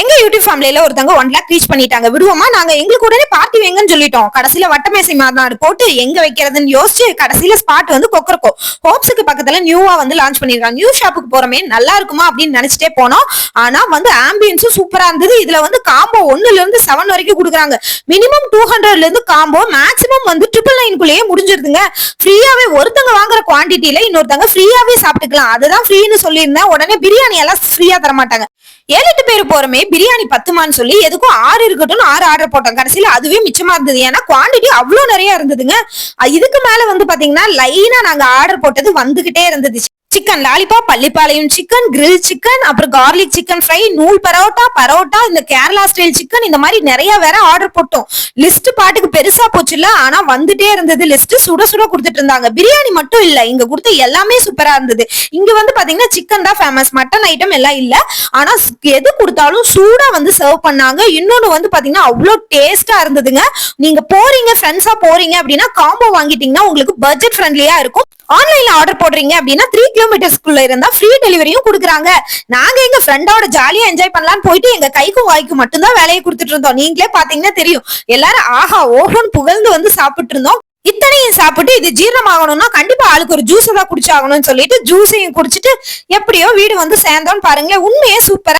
எங்க யூடியூப் ஃபேமிலியில ஒருத்தவங்க ஒன் லேக் ரீச் பண்ணிட்டாங்க. விடுவோமா? நாங்க எங்களுக்கு உடனே பார்ட்டி வைங்கன்னு சொல்லிட்டோம். கடைசியில வட்டமேசை மாநாடு போட்டு எங்க வைக்கிறதுன்னு யோசிச்சு கடைசியில ஸ்பாட் வந்து கொக்கரக்கோ. ஹோப்ஸுக்கு பக்கத்துல நியூவா வந்து லான்ச் பண்ணிருக்காங்க. நியூ ஷாப்புக்கு போறமே நல்லா இருக்குமா அப்படின்னு நினைச்சிட்டே போனோம். ஆனா வந்து ஆம்பியன்ஸும் சூப்பரா இருந்தது. இதுல வந்து காம்போ ஒன்னுல இருந்து செவன் வரைக்கும் கொடுக்குறாங்க. மினிமம் டூ ஹண்ட்ரட்ல இருந்து காம்போ மேக்ஸிமம் வந்து ட்ரிபிள் நைன்குள்ளேயே முடிஞ்சிருதுங்க. ஃப்ரீயாவே ஒருத்தங்க வாங்குற குவான்டிட்டியில இன்னொருத்தங்க ஃப்ரீயாவே சாப்பிட்டுக்கலாம். அதுதான் ஃப்ரீன்னு சொல்லியிருந்தேன். உடனே பிரியாணி எல்லாம் ஃப்ரீயா தர மாட்டாங்க ஏழு எட்டு பேர் போறமே பிரியாணி பத்துமான்னு சொல்லி எதுக்கும் ஆறு இருக்கட்டும் ஆறு ஆர்டர் போட்டோம். கடைசியில அதுவே மிச்சமா இருந்தது. ஏன்னா குவாண்டிட்டி அவ்வளவு நிறைய இருந்ததுங்க. இதுக்கு மேல வந்து பாத்தீங்கன்னா லைனா நாங்க ஆர்டர் போட்டது வந்துகிட்டே இருந்தது. Chicken lollipop Pallipalayam chicken grill chicken அப்புறம் கார்லிக் சிக்கன் ஃப்ரை நூல் பரோட்டா பரோட்டா இந்த கேரளா ஸ்டைல் சிக்கன் இந்த மாதிரி நிறைய வேற ஆர்டர் போட்டோம். லிஸ்ட் பாட்டுக்கு பெருசா போச்சுல்ல ஆனா வந்துட்டே இருந்தது. லிஸ்ட் சுட சுட கொடுத்துட்டு இருந்தாங்க. பிரியாணி மட்டும் இல்ல இங்க கொடுத்த எல்லாமே சூப்பரா இருந்தது. இங்க வந்து பாத்தீங்கன்னா சிக்கன் தான் ஃபேமஸ் மட்டன் ஐட்டம் எல்லாம் இல்ல. ஆனா எது கொடுத்தாலும் சூடா வந்து சர்வ் பண்ணாங்க. இன்னொன்னு வந்து பாத்தீங்கன்னா அவ்வளோ டேஸ்டா இருந்ததுங்க. நீங்க போறீங்க ஃப்ரெண்ட்ஸா போறீங்க அப்படின்னா காம்போ வாங்கிட்டீங்கன்னா உங்களுக்கு பட்ஜெட் ஃப்ரெண்ட்லியா இருக்கும். ஆன்லைன்ல ஆர்டர் போடுறீங்க அப்படின்னா த்ரீ கிலோமீட்டர்ஸ்க்குள்ள இருந்தா ஃப்ரீ டெலிவரியும் கொடுக்குறாங்க. நாங்க எங்க ஃப்ரெண்டோட ஜாலியா என்ஜாய் பண்ணலாம்னு போயிட்டு எங்க கைக்கும் வாய்க்கும் மட்டும்தான் வேலையை கொடுத்துட்டு இருந்தோம். நீங்களே பாத்தீங்கன்னா தெரியும். எல்லாரும் ஆஹா ஓஹோன்னு புகழ்ந்து வந்து சாப்பிட்டு இருந்தோம். இத்தனையும் சாப்பிட்டு இது ஜீரணமாகணும்னா கண்டிப்பா ஆளுக்கு ஒரு ஜூஸ் தான் குடிச்சாகணும்னு சொல்லிட்டு ஜூஸையும் குடிச்சிட்டு எப்படியோ வீடு வந்து சேர்ந்தோம்னு பாருங்களேன். உண்மையே சூப்பரா